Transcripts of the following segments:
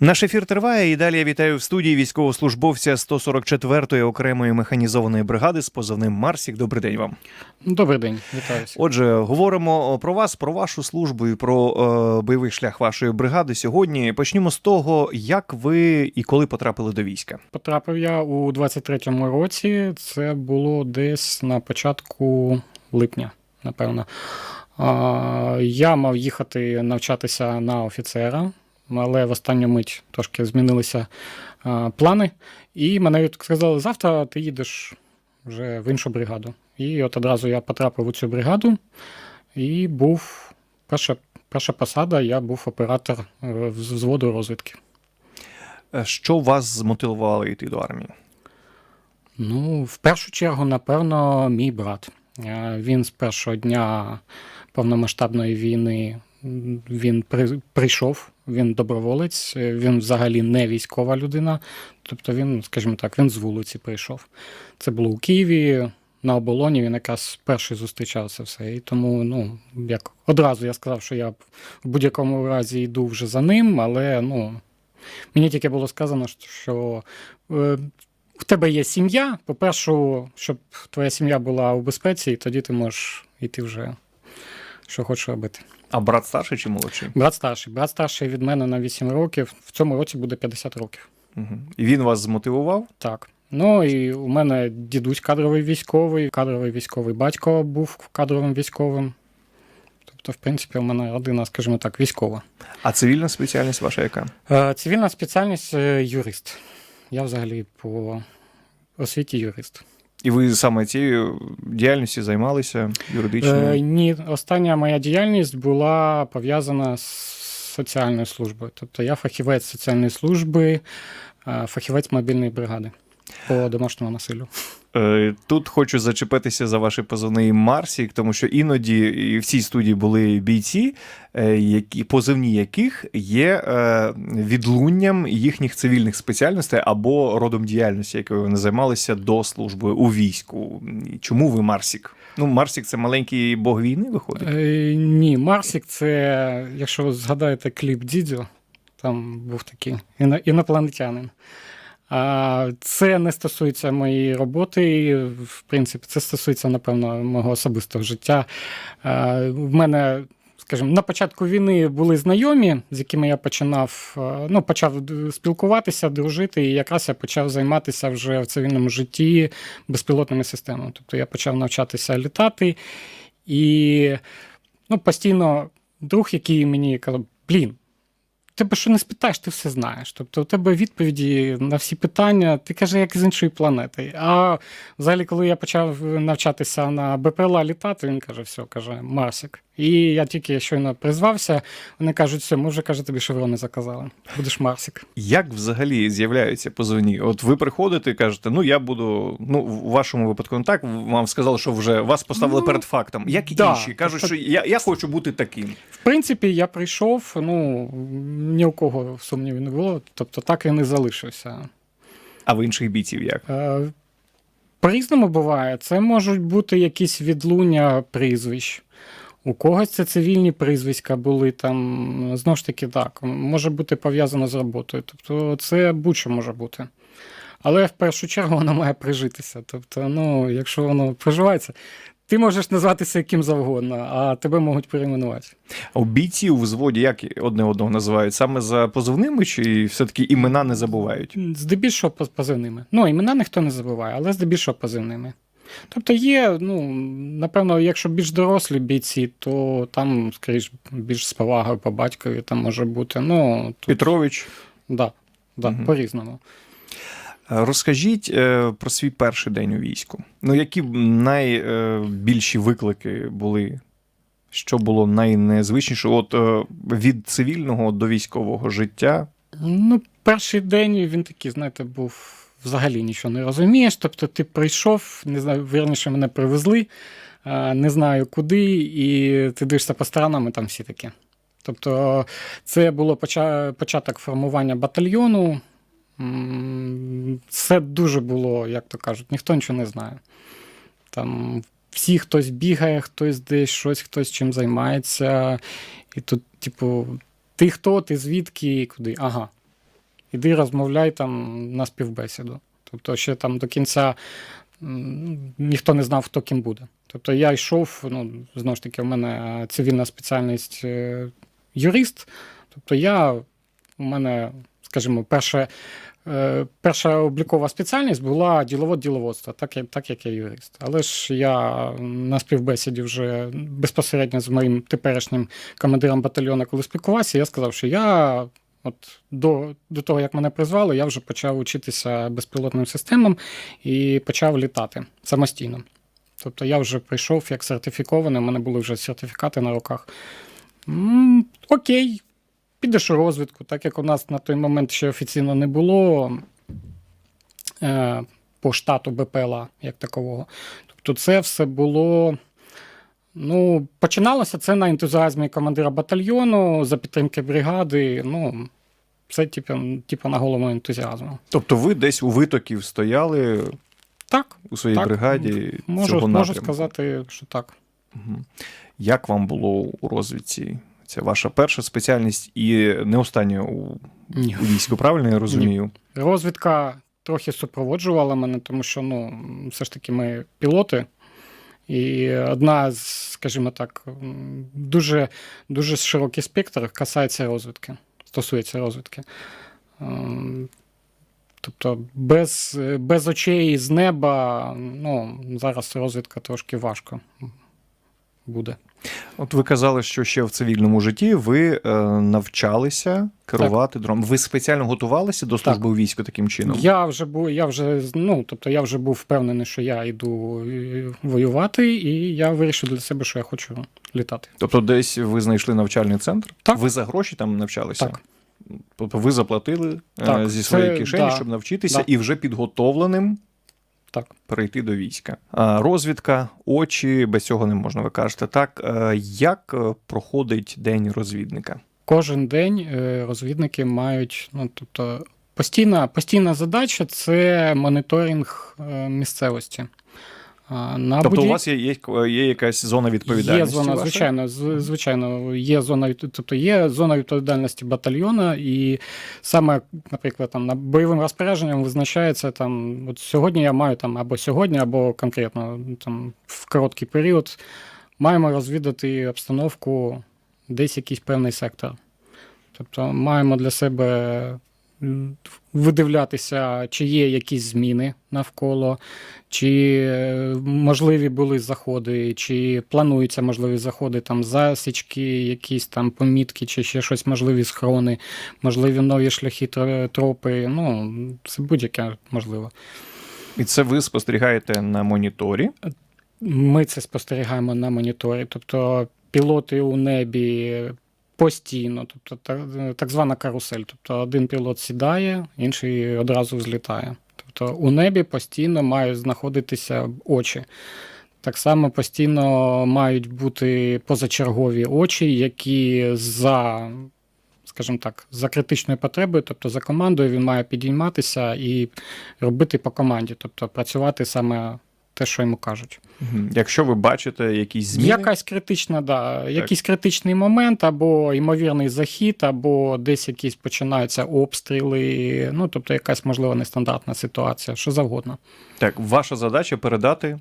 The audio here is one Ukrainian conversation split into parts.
Наш ефір триває і далі я вітаю в студії військовослужбовця 144-ї окремої механізованої бригади з позивним Марсік. Добрий день вам. Добрий день, вітаюся. Отже, говоримо про вас, про вашу службу і про е, бойовий шлях вашої бригади сьогодні. Почнімо з того, як ви і коли потрапили до війська. Потрапив я у 23-му році. Це було десь на початку липня, напевно. А, Я мав їхати навчатися на офіцера, але в останню мить трошки змінилися а, плани. І мене сказали, завтра ти їдеш вже в іншу бригаду. І от одразу я потрапив у цю бригаду і був перша, перша посада, я був оператор е, взводу розвідки. Е, Що вас змотивувало йти до армії? Ну, в першу чергу, напевно, мій брат. Е, Він з першого дня повномасштабної війни він прийшов, він доброволець, е, він взагалі не військова людина. Тобто він, скажімо так, він з вулиці прийшов. Це було у Києві. На оболоні він якраз перший зустрічав це все. І тому, ну, як одразу я сказав, що я в будь-якому разі йду вже за ним, але ну, мені тільки було сказано, що е, в тебе є сім'я. По-перше, щоб твоя сім'я була у безпеці, і тоді ти можеш йти вже, що хочеш робити. А брат старший чи молодший? Брат старший. Брат старший від мене на 8 років. В цьому році буде 50 років. Угу. І він вас змотивував? Так. Ну і у мене дідусь кадровий військовий, кадровий військовий батько був кадровим військовим. Тобто, в принципі, у мене родина, скажімо так, військова. А цивільна спеціальність ваша яка? Е, Цивільна спеціальність е, юрист. Я взагалі по освіті юрист. І ви саме цією діяльністю займалися юридичною? Е, ні, остання моя діяльність була пов'язана з соціальною службою. Тобто я фахівець соціальної служби, е, фахівець мобільної бригади по домашньому насиллю. Е, Тут хочу зачепитися за ваш позивний Марсік, тому що іноді і в цій студії були бійці, е, які позивні яких є е, відлунням їхніх цивільних спеціальностей або родом діяльності, якою вони займалися до служби у війську. Чому ви Марсік? Ну, Марсік це маленький бог війни, виходить. Е, ні, Марсік це, якщо ви згадаєте кліп Дідзьо, там був такий інопланетянин. А це не стосується моєї роботи, в принципі, це стосується, напевно, мого особистого життя. В мене, скажімо, на початку війни були знайомі, з якими я починав, ну, почав спілкуватися, дружити, і якраз я почав займатися вже в цивільному житті безпілотними системами. Тобто я почав навчатися літати, і ну, постійно друг, який мені казав, блін. Тебе що не спитаєш, ти все знаєш. Тобто у тебе відповіді на всі питання, ти каже, як з іншої планети. А взагалі, коли я почав навчатися на БПЛА літати, він каже, все, каже, Марсик. І я тільки щойно призвався, вони кажуть, все, ми вже каже, тобі шеврони заказали. Будеш Марсик. Як взагалі з'являються позивні? От ви приходите і кажете, ну я буду. Ну, в вашому випадку не так. Вам сказали, що вже вас поставили Ну, перед фактом. Як і да. інші кажуть, що я, я хочу бути таким. В принципі, я прийшов, ну ні у кого сумнівів не було. Тобто так і не залишився. А в інших бійців як? Е, По-різному буває. Це можуть бути якісь відлуння прізвищ. У когось це цивільні прізвиська були там. Знову ж таки, так, може бути пов'язано з роботою. Тобто, це будь-що може бути. Але в першу чергу воно має прижитися. Тобто, ну, якщо воно приживається, ти можеш назватися яким завгодно, а тебе можуть перейменувати. А у бійців у взводі як одне одного називають? Саме за позивними, чи все-таки імена не забувають? Здебільшого позивними. Ну, імена ніхто не забуває, але здебільшого позивними. Тобто є, ну, напевно, якщо більш дорослі бійці, то там, скоріш, більш з повагою по батькові там може бути. Ну, тут, Петрович, да, да, Мгм. по-різному. е, розкажіть е, про свій перший день у війську. Ну, які найбільші виклики були? Що було найнезвичніше? От е, від цивільного до військового життя? Ну, перший день він такий, знаєте, був взагалі нічого не розумієш. Тобто ти прийшов, не знаю, вірніше мене привезли, не знаю куди, і ти дивишся по сторонам, і там всі такі. Тобто, це було початок формування батальйону. Це дуже було, як то кажуть, ніхто нічого не знає. Там всі хтось бігає, хтось десь щось, хтось чим займається. І тут, типу, ти хто, ти звідки і куди? Ага. Іди розмовляй там на співбесіду. Тобто, ще там до кінця ніхто не знав, хто ким буде. Тобто я йшов, ну, знову ж таки, у мене цивільна спеціальність е, юрист. Тобто я, у мене, скажімо, перше, перша облікова спеціальність була діловод діловодства, так, так як я юрист. Але ж я на співбесіді вже безпосередньо з моїм теперішнім командиром батальйону, коли спілкувався, я сказав, що я. От до, до того, як мене призвали, я вже почав учитися безпілотним системам і почав літати самостійно. Тобто я вже прийшов як сертифікований, у мене були вже сертифікати на руках. М, окей, підеш у розвідку, так як у нас на той момент ще офіційно не було е, по штату БПЛА як такового. Тобто це все було. Ну, починалося це на ентузіазмі командира батальйону за підтримки бригади. Ну, це типу, типу на голому ентузіазму. Тобто ви десь у витоків стояли Так, у своїй Так, бригаді можу, цього можу сказати, що так. Мгм. Як вам було у розвідці? Це ваша перша спеціальність і не остання у, Ні. війську, правильно я розумію? Розвідка трохи супроводжувала мене, тому що ну, все ж таки ми пілоти. І одна з, скажімо так, дуже, дуже широкий спектр касається розвідки, стосується розвідки. Ем, Тобто без, без очей з неба, ну, зараз розвідка трошки важко буде. От ви казали, що ще в цивільному житті ви е, навчалися керувати дроном. Ви спеціально готувалися до служби у війську таким чином? Я вже був, я вже ну, тобто я вже був впевнений, що я йду е, воювати, і я вирішив для себе, що я хочу літати. Тобто, десь ви знайшли навчальний центр? Так. Ви за гроші там навчалися? Так. Тобто ви заплатили е, Так, зі це- своєї кишені, да, щоб навчитися, да. і вже підготовленим Так. перейти до війська. Розвідка, очі, без цього не можна, ви кажете. Так, Е, як е, проходить день розвідника? Кожен день е, розвідники мають, ну тобто, постійна, постійна задача це моніторинг місцевості. На Тобто, будів- у вас є, є, є якась зона відповідальності? Є зона, звичайно, звичайно, є зона, тобто є зона відповідальності батальйона, і саме, наприклад, там на бойовим розпорядженням визначається там, от сьогодні я маю там або сьогодні, або конкретно там в короткий період маємо розвідати обстановку десь якийсь певний сектор. Тобто маємо для себе видивлятися, чи є якісь зміни навколо, чи е, можливі були заходи, чи плануються можливі заходи, там засічки, якісь там помітки, чи ще щось, можливі схорони, можливі нові шляхи тропи. Ну, це будь-яке можливо. І це ви спостерігаєте на моніторі. Ми це спостерігаємо на моніторі, тобто пілоти у небі постійно, тобто так, звана карусель. Тобто один пілот сідає, інший одразу взлітає. Тобто у небі постійно мають знаходитися очі. Так само постійно мають бути позачергові очі, які за, скажімо так, за критичною потребою, тобто за командою, він має підійматися і робити по команді, тобто працювати саме те, що йому кажуть. Якщо ви бачите якісь зміни, Якась критична, да, якийсь критичний момент, або ймовірний захід, або десь якісь починаються обстріли, ну тобто якась можливо нестандартна ситуація, що завгодно. так, ваша задача передати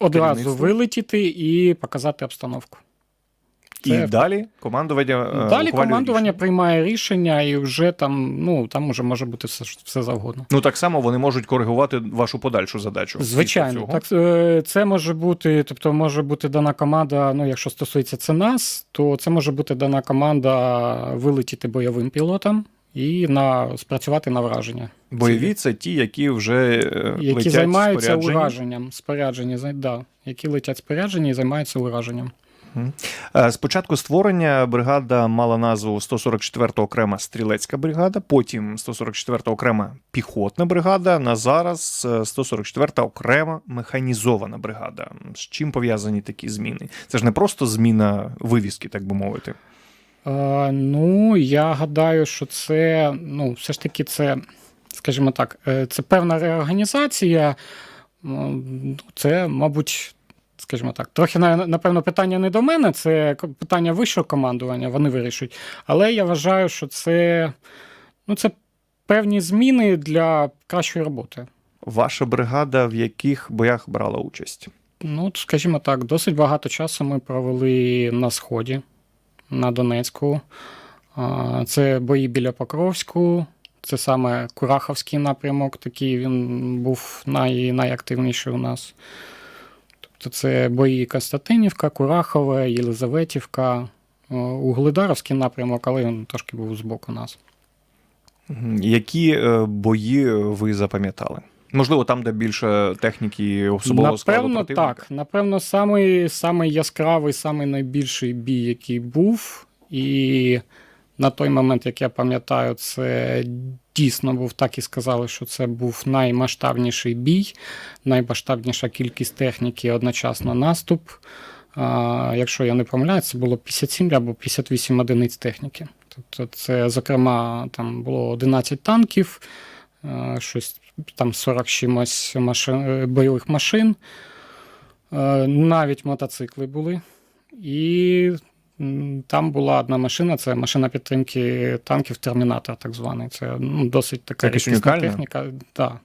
Одразу вилетіти і показати обстановку. І Це- далі командування. е, Далі командування рішення. приймає рішення, і вже там, ну там уже може бути все, все завгодно. Ну так само вони можуть коригувати вашу подальшу задачу. Звичайно, так е, це може бути, тобто може бути дана команда. Ну, якщо стосується це нас, то це може бути дана команда вилетіти бойовим пілотам і на спрацювати на враження. Бойові це ті, які вже е, які летять займаються споряджені. ураженням, споряджені, да, які летять споряджені і займаються ураженням. Е, Спочатку створення бригада мала назву 144 окрема стрілецька бригада, потім 144 окрема піхотна бригада. На зараз е, 144 окрема механізована бригада. З чим пов'язані такі зміни? Це ж не просто зміна вивіски, так би мовити. Е, ну, я гадаю, що це, ну, все ж таки, це, скажімо так, е, це певна реорганізація. Ну, Це, мабуть, скажімо так, трохи напевно питання не до мене, це питання вищого командування, вони вирішують. Але я вважаю, що це, ну, це певні зміни для кращої роботи. Ваша бригада в яких боях брала участь? Ну, скажімо так, досить багато часу ми провели на Сході, на Донецьку. Це бої біля Покровську, це саме Кураховський напрямок, такий він був най, найактивніший у нас. Тобто це бої Константинівка, Курахове, Єлизаветівка, Угледаровський напрямок, але він трошки був збоку нас. Які е, бої ви запам'ятали? Можливо, там, де більше техніки особового складу Напевно, так. Напевно, самий, самий яскравий, самий найбільший бій, який був. І на той момент, як я пам'ятаю, це дійсно був так і сказали, що це був наймасштабніший бій, наймасштабніша кількість техніки, одночасно наступ. Якщо я не помиляюсь, це було 57 або 58 одиниць техніки. Тобто, це, зокрема, там було 11 танків, щось там 40 чимось машин, бойових машин, навіть мотоцикли були. І там була одна машина, це машина підтримки танків Термінатор, так званий. Це ну, досить така рідкісна техніка. Да,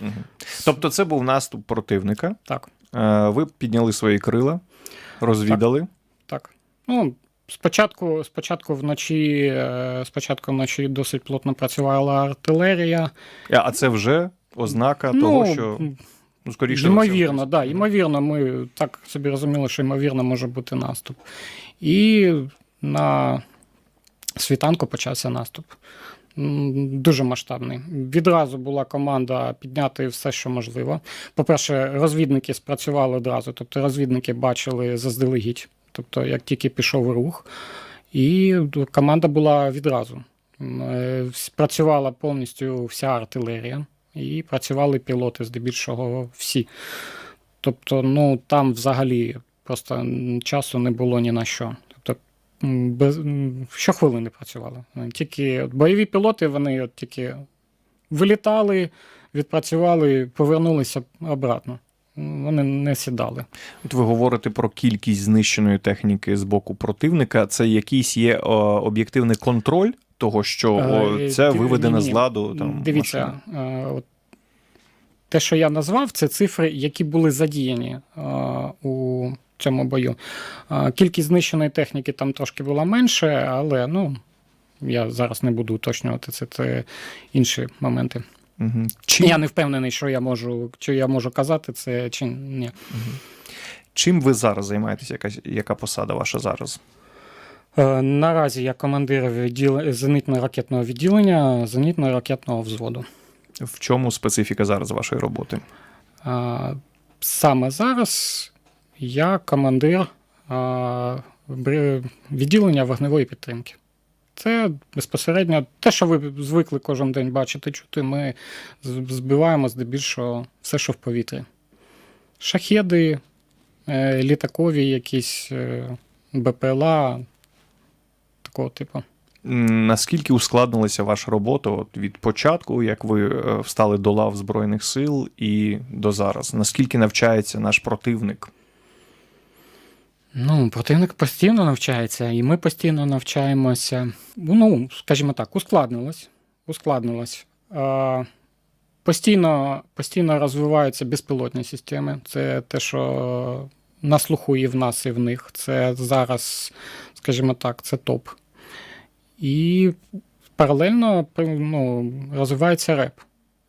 Мгм. Тобто, це був наступ противника. так, Е, Ви підняли свої крила, розвідали. так. Ну, спочатку, спочатку вночі, е, спочатку вночі досить плотно працювала артилерія. А а це вже ознака того, що ну, скоріше. Ймовірно, да, ймовірно, ми так собі розуміли, що ймовірно може бути наступ. І на світанку почався наступ. Дуже масштабний. Відразу була команда підняти все, що можливо. По-перше, розвідники спрацювали одразу, тобто розвідники бачили заздалегідь, тобто як тільки пішов рух, і команда була відразу. Е, Спрацювала повністю вся артилерія і працювали пілоти здебільшого всі. Тобто, ну там взагалі просто часу не було ні на що. Тобто, без, щохвилини працювали. Тільки от бойові пілоти, вони от тільки вилітали, відпрацювали, повернулися обратно. Вони не сідали. От ви говорите про кількість знищеної техніки з боку противника. Це якийсь є об'єктивний контроль того, що о, Е, це виведено з ладу. Там, Дивіться, е, от те, що я назвав, це цифри, які були задіяні е, у цьому бою. Кількість знищеної техніки там трошки була менше, але ну, я зараз не буду уточнювати це, це інші моменти. Мгм. Чим, Я не впевнений, що я можу, чи я можу казати це, чи ні. чим ви зараз займаєтеся? Яка, яка посада ваша зараз? Е, Наразі я командир відділ... зенітно-ракетного відділення зенітно-ракетного взводу. В чому специфіка зараз вашої роботи? Саме зараз я командир відділення вогневої підтримки. Це безпосередньо те, що ви звикли кожен день бачити, чути. Ми збиваємо здебільшого все, що в повітрі. Шахеди, е, літакові якісь е, БПЛА, такого типу. Наскільки ускладнилася ваша робота от від початку, як ви е, встали до лав Збройних сил і до зараз? Наскільки навчається наш противник? Ну, противник постійно навчається, і ми постійно навчаємося. Ну, скажімо так, ускладнилось. Ускладнилось. Постійно, постійно розвиваються безпілотні системи. Це те, що на слуху і в нас, і в них. Це зараз, скажімо так, це топ. І паралельно ну, розвивається реп.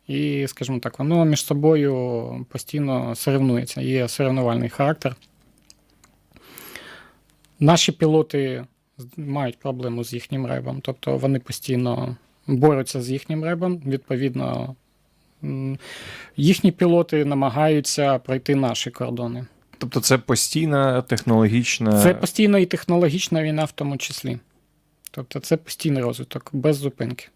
І, скажімо так, воно між собою постійно соревнується. Є соревнувальний характер. Наші пілоти мають проблему з їхнім ребом, тобто вони постійно борються з їхнім ребом. Відповідно, їхні пілоти намагаються пройти наші кордони. Тобто це постійна технологічна. Це постійно і технологічна війна в тому числі. Тобто це постійний розвиток без зупинки.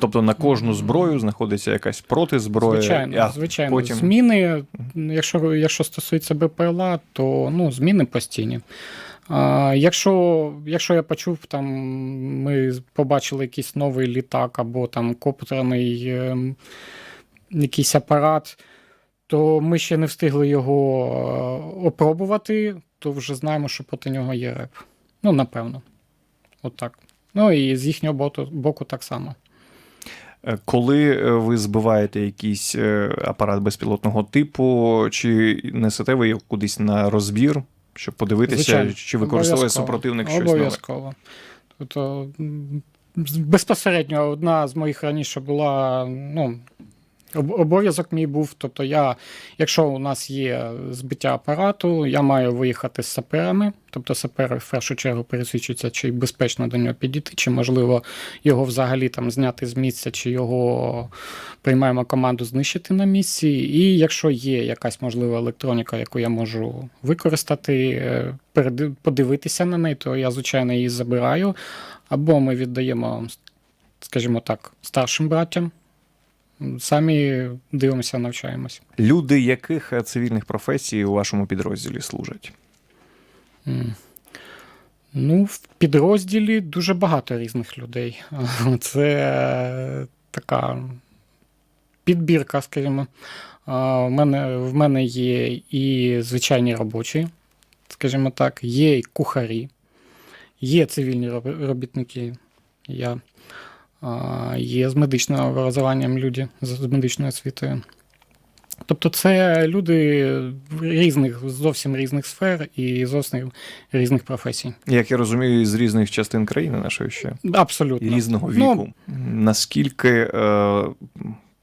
Тобто на кожну зброю знаходиться якась протизброя. Звичайно, а звичайно. потім- Зміни, якщо, якщо стосується БПЛА, то ну, зміни постійні. А, якщо, якщо я почув, там ми побачили якийсь новий літак або там коптерний ем, якийсь апарат, то ми ще не встигли його е, опробувати, то вже знаємо, що проти нього є реп. Ну, напевно. От так. Ну і з їхнього боку, так само. Е, Коли е, ви збиваєте якийсь е, апарат безпілотного типу, чи несете ви його кудись на розбір, щоб подивитися, Звичайно. чи використовує супротивник щось нове? Обов'язково. Тобто, безпосередньо одна з моїх раніше була, ну, обов'язок мій був. Тобто, я, якщо у нас є збиття апарату, я маю виїхати з саперами. Тобто сапери в першу чергу пересвідчуються, чи безпечно до нього підійти, чи можливо його взагалі там зняти з місця, чи його приймаємо команду знищити на місці. І якщо є якась можлива електроніка, яку я можу використати, е, подивитися на неї, то я, звичайно, її забираю. Або ми віддаємо, скажімо так, старшим браттям. Самі дивимося, навчаємося. Люди яких е, цивільних професій у вашому підрозділі служать? М. Ну, в підрозділі дуже багато різних людей. Це така підбірка, скажімо. В мене, в мене є і звичайні робочі, скажімо так, є і кухарі, є цивільні робітники. Я, є з медичним образуванням люди, з медичною освітою. Тобто це люди різних, зовсім різних сфер і зовсім різних професій. Як я розумію, з різних частин країни нашої ще Абсолютно. різного Ну, віку. Наскільки е,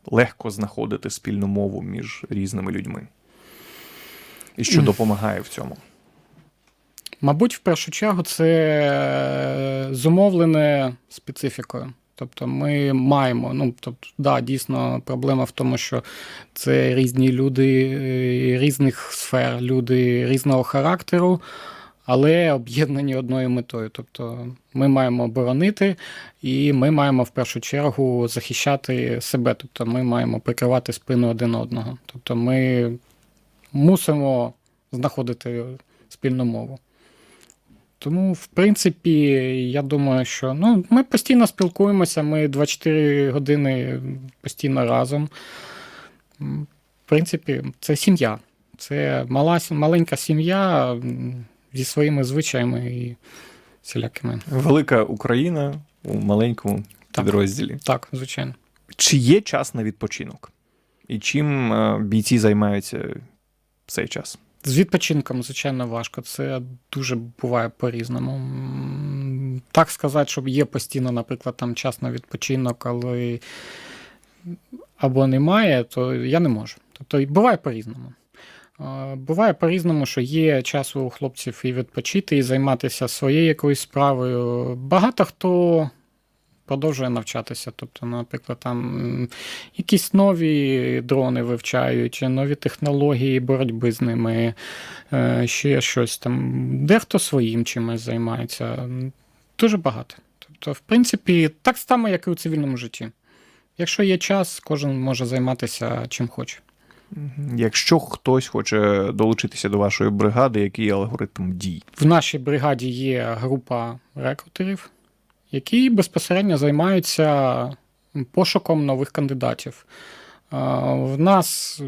легко знаходити спільну мову між різними людьми? І що допомагає в цьому? Мабуть, в першу чергу це зумовлене специфікою. Тобто ми маємо, ну тобто, да, дійсно, проблема в тому, що це різні люди е, різних сфер, люди різного характеру, але об'єднані одною метою. Тобто ми маємо оборонити, і ми маємо в першу чергу захищати себе. Тобто ми маємо прикривати спину один одного. Тобто ми мусимо знаходити спільну мову. Тому, в принципі, я думаю, що ну, ми постійно спілкуємося, ми 24 години постійно разом. В принципі, це сім'я. Це мала, маленька сім'я зі своїми звичаями і всілякими. Велика Україна у маленькому Так. підрозділі. Так, звичайно. Чи є час на відпочинок? І чим е, бійці займаються в цей час? З відпочинком, звичайно, важко. Це дуже буває по-різному. Так сказати, щоб є постійно, наприклад, там час на відпочинок, але або немає, то я не можу. Тобто буває по-різному. Буває по-різному, що є час у хлопців і відпочити, і займатися своєю якоюсь справою. Багато хто продовжує навчатися. Тобто, наприклад, там якісь нові дрони вивчають, нові технології боротьби з ними, е, ще щось там. Дехто своїм чимось займається. Дуже багато. Тобто, в принципі, так само, як і у цивільному житті. Якщо є час, кожен може займатися чим хоче. Якщо хтось хоче долучитися до вашої бригади, який алгоритм дій? В нашій бригаді є група рекрутерів, які безпосередньо займаються пошуком нових кандидатів. В нас,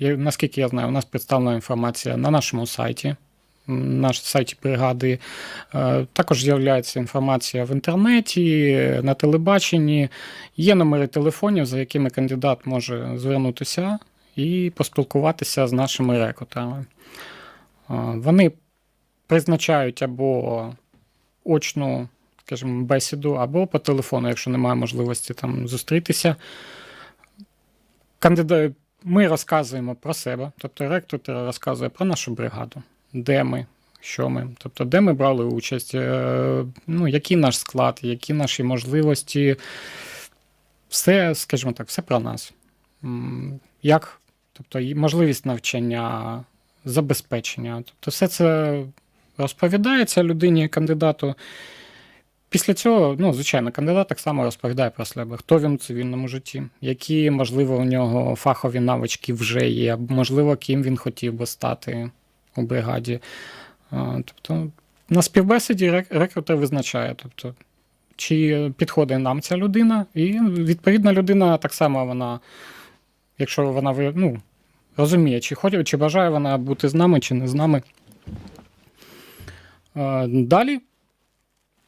наскільки я знаю, у нас представлена інформація на нашому сайті. На сайті бригади також з'являється інформація в інтернеті, на телебаченні. Є номери телефонів, за якими кандидат може звернутися і поспілкуватися з нашими рекрутерами. Е, Вони призначають або очну, скажімо, бесіду, або по телефону, якщо немає можливості там зустрітися. Кандида... Ми розказуємо про себе, тобто ректор розказує про нашу бригаду, де ми, що ми, тобто, де ми брали участь, е, ну, який наш склад, які наші можливості. Все, скажімо так, все про нас. Як, тобто, можливість навчання, забезпечення. Тобто, все це розповідається людині, кандидату. Після цього, ну, звичайно, кандидат так само розповідає про себе, хто він у цивільному житті, які, можливо, у нього фахові навички вже є, можливо, ким він хотів би стати у бригаді. Тобто, на співбесіді рекрутер визначає, тобто, чи підходить нам ця людина, і відповідна людина так само вона, якщо вона ну, розуміє, чи хоче, чи бажає вона бути з нами, чи не з нами. Далі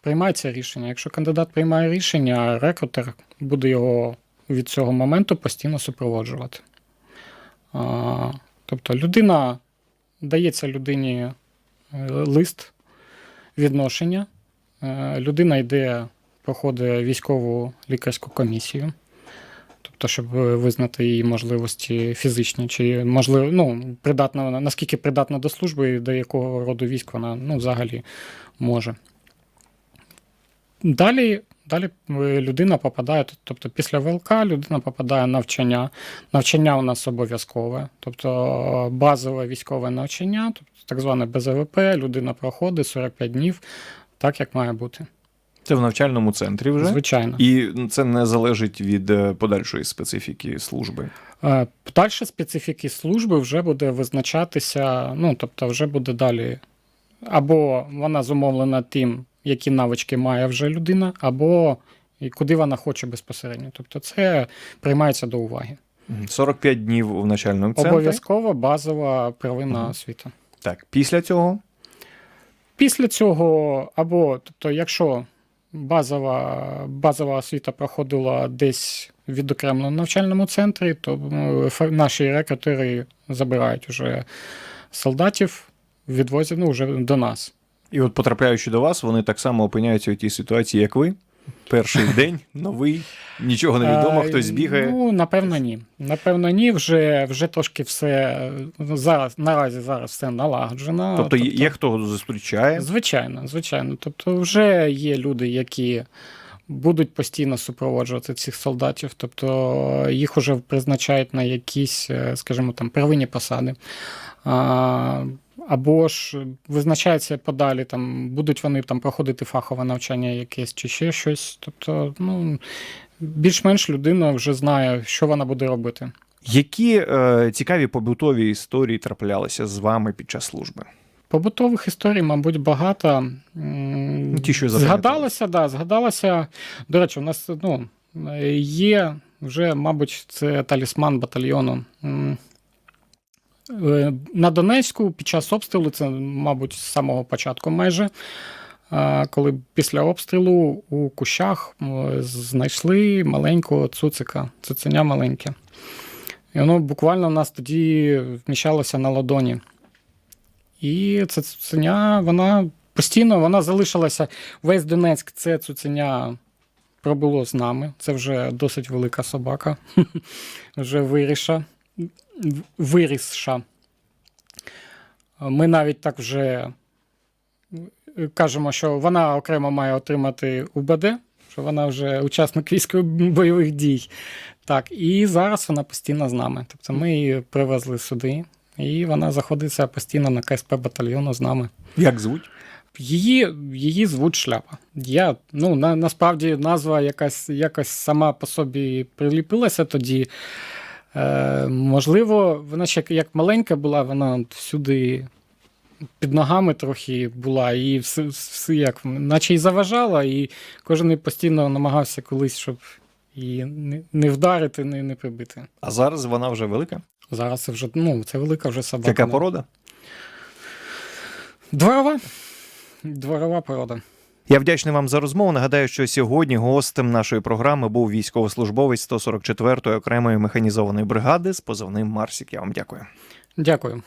приймається рішення. Якщо кандидат приймає рішення, рекрутер буде його від цього моменту постійно супроводжувати. Тобто людина дається людині е, лист відношення. Е, Людина йде, проходить військову лікарську комісію. Тобто, щоб визнати її можливості фізичні, чи можливо, ну, придатна вона, наскільки придатна до служби і до якого роду військ вона ну, взагалі може. Далі, далі е, людина попадає, тобто після ВЛК людина попадає на навчання. Навчання у нас обов'язкове, тобто базове військове навчання, тобто так зване БЗВП, людина проходить 45 днів, так як має бути. Це в навчальному центрі вже. Звичайно. І це не залежить від е, подальшої специфіки служби. Е, Подальша специфіки служби вже буде визначатися, ну тобто, вже буде далі. Або вона зумовлена тим, які навички має вже людина, або куди вона хоче безпосередньо. Тобто, це приймається до уваги. 45 днів в навчальному центрі. Обов'язково базова первинна Мгм. освіта. Так, після цього Після цього, або тобто, якщо базова, базова освіта проходила десь в відокремленому навчальному центрі, то наші рекрутери забирають вже солдатів, відвозять ну, вже до нас. І от потрапляючи до вас, вони так само опиняються у тій ситуації, як ви. Перший день, новий, нічого не відомо, Е, хтось бігає. Ну, напевно, ні. Напевно, ні. Вже, вже трошки все е, зараз, наразі зараз все налагоджено. Тобто тобто є хто зустрічає. Звичайно, звичайно. Тобто, вже є люди, які будуть постійно супроводжувати цих солдатів, тобто їх вже призначають на якісь, е, скажімо, там первинні посади. Або ж визначається подалі, там будуть вони там проходити фахове навчання якесь чи ще щось. Тобто, ну, більш-менш людина вже знає, що вона буде робити. Які е, цікаві побутові історії траплялися з вами під час служби? Побутових історій, мабуть, багато. Ну, ті, що згадалося, да, згадалося. До речі, у нас ну, є вже, мабуть, це талісман батальйону. Е, На Донецьку під час обстрілу, це, мабуть, з самого початку майже. Коли після обстрілу у кущах знайшли маленького цуцика, цуценя маленьке. І воно буквально в нас тоді вміщалося на ладоні. І це цуценя, вона постійно вона залишилася. Весь Донецьк це цуценя пробуло з нами. Це вже досить велика собака, вже виріша, вирісша. Ми навіть так вже кажемо, що вона окремо має отримати УБД, що вона вже учасник військових бойових дій. Так, і зараз вона постійно з нами. Тобто ми її привезли сюди. І вона знаходиться постійно на КСП батальйону з нами. Як звуть? Її, її звуть шляпа. Я, ну, на, насправді назва якась, якась сама по собі приліпилася тоді. Е, можливо, вона ще як маленька була, вона всюди під ногами трохи була, і все, все як, наче й заважала, і кожен постійно намагався колись, щоб її не, не вдарити, не, не прибити. А зараз вона вже велика? Зараз це вже ну, це велика вже собака. Яка порода? Дворова. Дворова порода. Я вдячний вам за розмову. Нагадаю, що сьогодні гостем нашої програми був військовослужбовець 144-ї окремої механізованої бригади з позивним Марсік. Я вам дякую. Дякую.